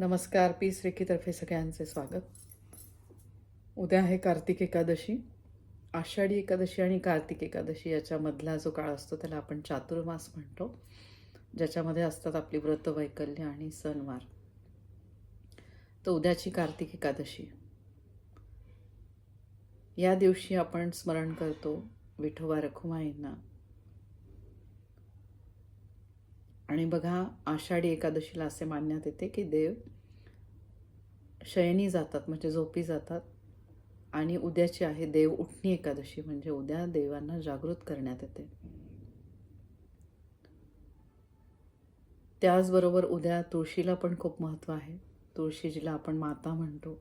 नमस्कार पीस रेखीतर्फे सगळ्यांचे स्वागत. उद्या आहे कार्तिक एकादशी. आषाढी एकादशी आणि कार्तिक एकादशी याच्यामधला जो काळ असतो त्याला आपण चातुर्मास म्हणतो ज्याच्यामध्ये असतात आपली व्रत वैकल्य आणि सणवार. तर उद्याची कार्तिक एकादशी. या दिवशी आपण स्मरण करतो विठोबा रखुमाईंना. आणि बघा आषाढी एकादशीला असे मानण्यात येते की देव शयनी जातात म्हणजे झोपी जातात. आणि उद्याची आहे देव उठणी एकादशी म्हणजे उद्या देवांना जागृत करण्यात येते. त्याचबरोबर उद्या तुळशीला पण खूप महत्त्व आहे. तुळशी जिला आपण माता म्हणतो.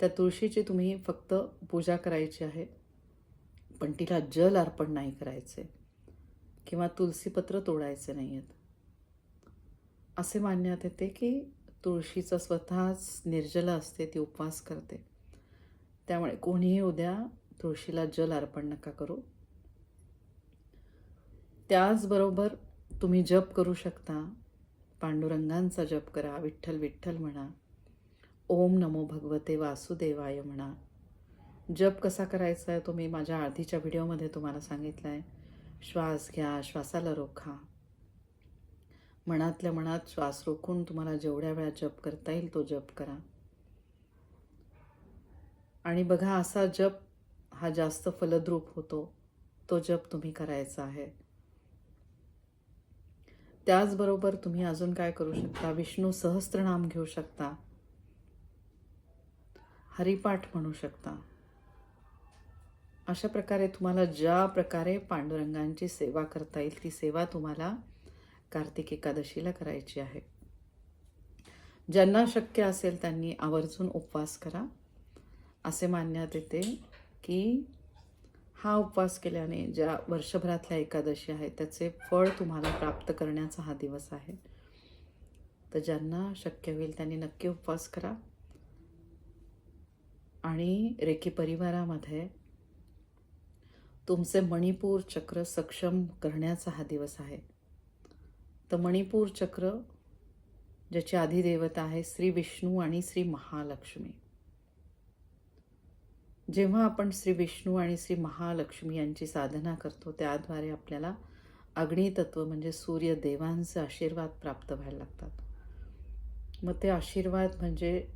त्या तुळशीची तुम्ही फक्त पूजा करायची आहे पण तिला जल अर्पण नाही करायचे. किंवा तुलसीपत्र तोडायचे नाही आहेत असे मानण्यात येते की तुळशीचं स्वतःच निर्जला असते ती उपवास करते. त्यामुळे कोणीही उद्या तुळशीला जल अर्पण नका करू. त्याचबरोबर तुम्ही जप करू शकता. पांडुरंगांचा जप करा विठ्ठल विठ्ठल म्हणा. ओम नमो भगवते वासुदेवाय म्हणा. जप कसा करायचा आहे तो मी माझ्या आधीच्या व्हिडिओमध्ये तुम्हाला सांगितलं आहे श्वास घ्या श्वासाला रोखा. मनातल्या मनात श्वास रोखून तुम्हाला जेवढ्या वेळा जप करता येईल तो जप करा. आणि बघा असा जप हा जास्त फलद्रूप होतो. तो जप तुम्ही करायचा आहे. त्याचबरोबर तुम्ही अजून काय करू शकता? विष्णू सहस्त्रनाम घेऊ शकता. हरिपाठ म्हणू शकता. अशा प्रकारे तुम्हाला ज्या प्रकारे पांडुरंगांची सेवा करता येईल ती सेवा तुम्हाला कार्तिक एकादशीला करायची आहे. ज्यांना शक्य असेल त्यांनी आवर्जून उपवास करा. असे मानण्यात येते की हा उपवास केल्याने ज्या वर्षभरातल्या एकादशी आहे त्याचे फळ तुम्हाला प्राप्त करण्याचा हा दिवस आहे. तर ज्यांना शक्य होईल त्यांनी नक्की उपवास करा. आणि रेकी परिवारामध्ये तुमचे मणिपूर चक्र सक्षम करण्याचा हा दिवस आहे. तर मणिपूर चक्र ज्याची अधिदेवता आहे श्री विष्णू आणि श्री महालक्ष्मी. जेव्हा आपण श्री विष्णू आणि श्री महालक्ष्मी यांची साधना करतो त्याद्वारे आपल्याला अग्नितत्व म्हणजे सूर्यदेवांचे आशीर्वाद प्राप्त व्हायला लागतात. मग ते आशीर्वाद म्हणजे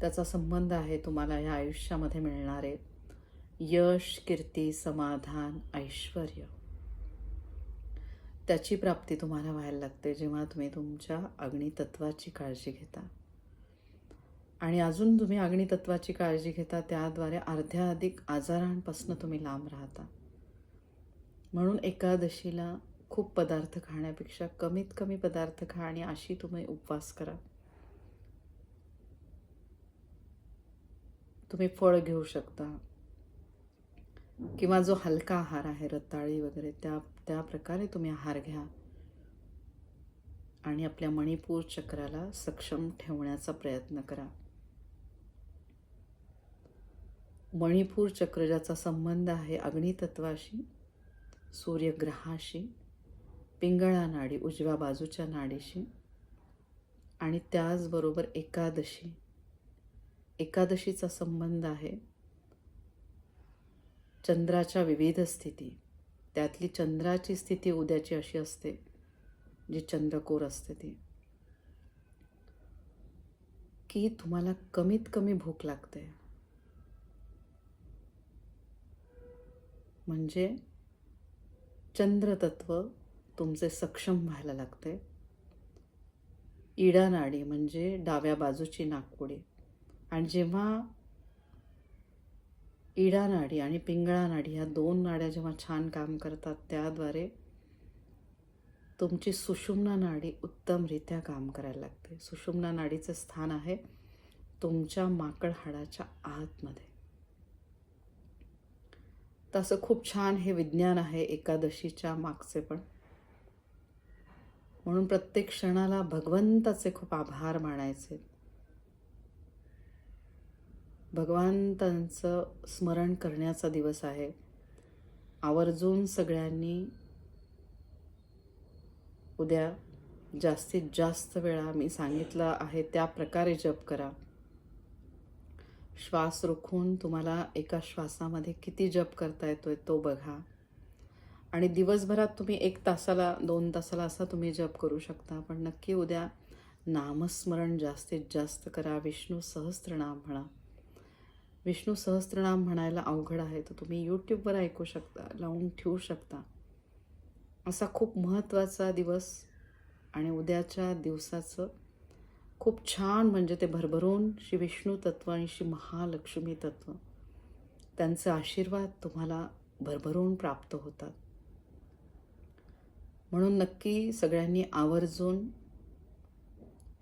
त्याचा संबंध आहे तुम्हाला या आयुष्यामध्ये मिळणारे. यश कीर्ती समाधान ऐश्वर त्याची प्राप्ती तुम्हाला व्हायला लागते जेव्हा तुम्ही तुमच्या अग्नितत्वाची काळजी घेता. आणि अजून तुम्ही अग्नितत्वाची काळजी घेता त्याद्वारे अर्ध्या अधिक आजारांपासून तुम्ही लांब राहता. म्हणून एकादशीला खूप पदार्थ खाण्यापेक्षा कमीत कमी पदार्थ खा आणि अशी तुम्ही उपवास करा. तुम्ही फळ घेऊ शकता किंवा जो हलका आहार आहे रताळी वगैरे त्या त्या प्रकारे तुम्ही आहार घ्या. आणि आपल्या मणिपूर चक्राला सक्षम ठेवण्याचा प्रयत्न करा. मणिपूर चक्र ज्याचा संबंध आहे अग्नितत्वाशी सूर्यग्रहाशी पिंगळा नाडी उजव्या बाजूच्या नाडीशी आणि त्याचबरोबर एकादशी. एकादशीचा संबंध आहे चंद्राच्या विविध स्थिती. त्यातली चंद्राची स्थिती उद्याची अशी असते जी चंद्रकोर असते ती. की तुम्हाला कमीत कमी भूक लागते. म्हणजे चंद्रतत्व तुमचे सक्षम व्हायला लागते. इडानाडी म्हणजे डाव्या बाजूची नागपुडी. आणि जेव्हा इडा नाडी आणि पिंगळा नाडी ह्या दोन नाड्या जेव्हा छान काम करतात त्याद्वारे तुमची सुषुम्ना नाडी उत्तमरित्या काम करायला लागते. सुषुम्ना नाडीचं स्थान आहे तुमच्या माकड हाडाच्या आतमध्ये. तसं खूप छान हे विज्ञान आहे एकादशीच्या मागचे पण. म्हणून प्रत्येक क्षणाला भगवंताचे खूप आभार मानायचे. भगवंतांचं स्मरण करण्याचा दिवस आहे. आवर्जून सगळ्यांनी उद्या जास्तीत जास्त वेळा मी सांगितलं आहे त्या प्रकारे जप करा. श्वास रोखून तुम्हाला एका श्वासामध्ये किती जप करता येतोय तो बघा. आणि दिवसभरात तुम्ही एक तासाला दोन तासाला असा तुम्ही जप करू शकता पण नक्की उद्या नामस्मरण जास्तीत जास्त करा विष्णू सहस्त्रनाम म्हणा. विष्णू सहस्त्रनाम म्हणायला अवघड आहे तर तुम्ही यूट्यूबवर ऐकू शकता लावून ठेवू शकता. असा खूप महत्त्वाचा दिवस आणि उद्याच्या दिवसाचं खूप छान म्हणजे ते भरभरून श्री विष्णू तत्व आणि श्री महालक्ष्मी तत्व. त्यांचे आशीर्वाद तुम्हाला भरभरून प्राप्त होतात. म्हणून नक्की सगळ्यांनी आवर्जून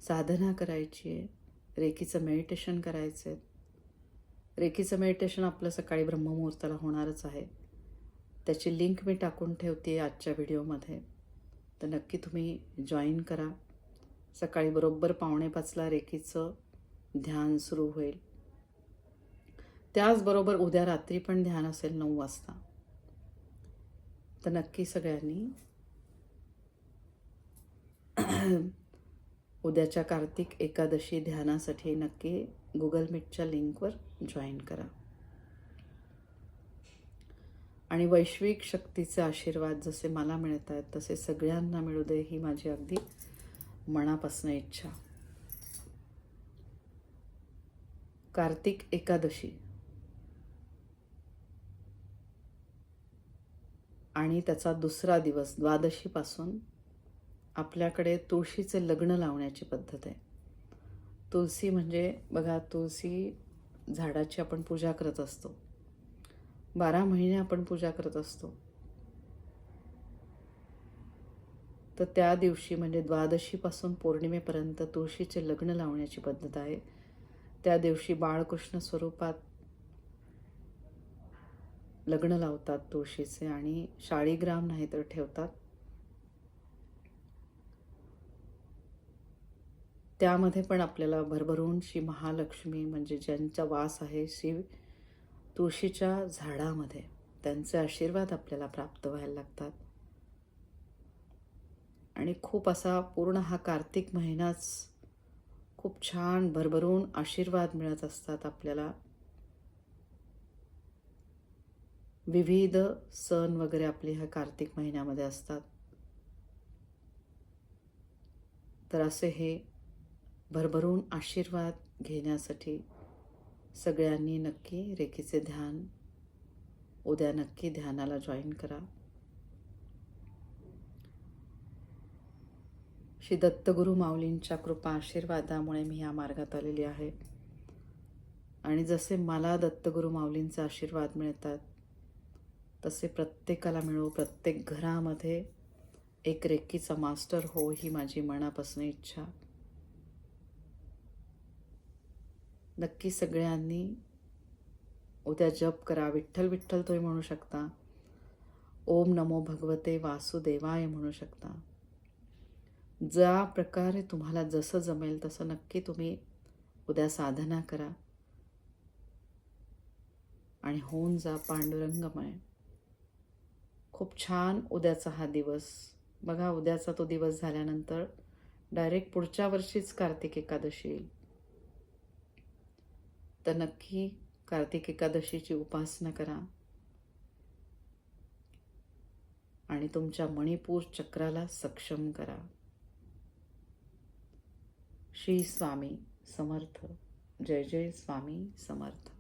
साधना करायची आहे रेकीचं मेडिटेशन करायचं आहे रेखीचं मेडिटेशन आपलं सकाळी ब्रह्ममुहूर्ताला होणारच आहे. त्याची लिंक मी टाकून ठेवते आजच्या व्हिडिओमध्ये तर नक्की तुम्ही जॉईन करा. सकाळी बरोबर पावणेपाचला रेखीचं ध्यान सुरू होईल. त्याचबरोबर उद्या रात्री पण ध्यान असेल नऊ वाजता. तर नक्की सगळ्यांनी उद्याच्या कार्तिक एकादशी ध्यानासाठी नक्की गुगल मीटच्या लिंकवर जॉईन करा. आणि वैश्विक शक्तीचे आशीर्वाद जसे मला मिळत आहेत तसे सगळ्यांना मिळू दे ही माझी अगदी मनापासून इच्छा. कार्तिक एकादशी. आणि त्याचा दुसरा दिवस द्वादशीपासून आपल्याकडे तुळशीचे लग्न लावण्याची पद्धत आहे. तुळशी म्हणजे बघा तुळशी झाडाची आपण पूजा करत असतो. बारा महिने आपण पूजा करत असतो. तर त्या दिवशी म्हणजे द्वादशीपासून पौर्णिमेपर्यंत तुळशीचे लग्न लावण्याची पद्धत आहे. त्या दिवशी बाळकृष्ण स्वरूपात लग्न लावतात तुळशीचे आणि शाळीग्राम नाही तर ठेवतात. त्यामध्ये पण आपल्याला भरभरून श्री महालक्ष्मी म्हणजे ज्यांचा वास आहे श्री तुळशीच्या झाडामध्ये त्यांचे आशीर्वाद आपल्याला प्राप्त व्हायला लागतात. आणि खूप असा पूर्ण हा कार्तिक महिनाच खूप छान भरभरून आशीर्वाद मिळत असतात आपल्याला. विविध सण वगैरे आपले ह्या कार्तिक महिन्यामध्ये असतात. तर असे हे भरभरून आशीर्वाद घेण्यासाठी सगळ्यांनी नक्की रेखीचे ध्यान उद्या नक्की ध्यानाला जॉईन करा. श्री दत्तगुरु माऊलींच्या कृपा आशीर्वादामुळे मी या मार्गात आलेली आहे. आणि जसे मला दत्तगुरु माऊलींचा आशीर्वाद मिळतात तसे प्रत्येकाला मिळो. प्रत्येक घरामध्ये एक रेकीचा मास्टर हो ही माझी मनापासून इच्छा. नक्की सगळ्यांनी उद्या जप करा. विठ्ठल विठ्ठल तुम्ही म्हणू शकता. ओम नमो भगवते वासुदेवाय म्हणू शकता. ज्या प्रकारे तुम्हाला जसं जमेल तसं नक्की तुम्ही उद्या साधना करा. आणि होऊन जा पांडुरंगमय. खूप छान उद्याचा हा दिवस. बघा उद्याचा तो दिवस झाल्यानंतर डायरेक्ट पुढच्या वर्षीच कार्तिक एकादशी येईल. तर नक्की कार्तिक एकादशीची उपासना करा. आणि तुमच्या मणिपूर चक्राला सक्षम करा. श्री स्वामी समर्थ. जय जय स्वामी समर्थ.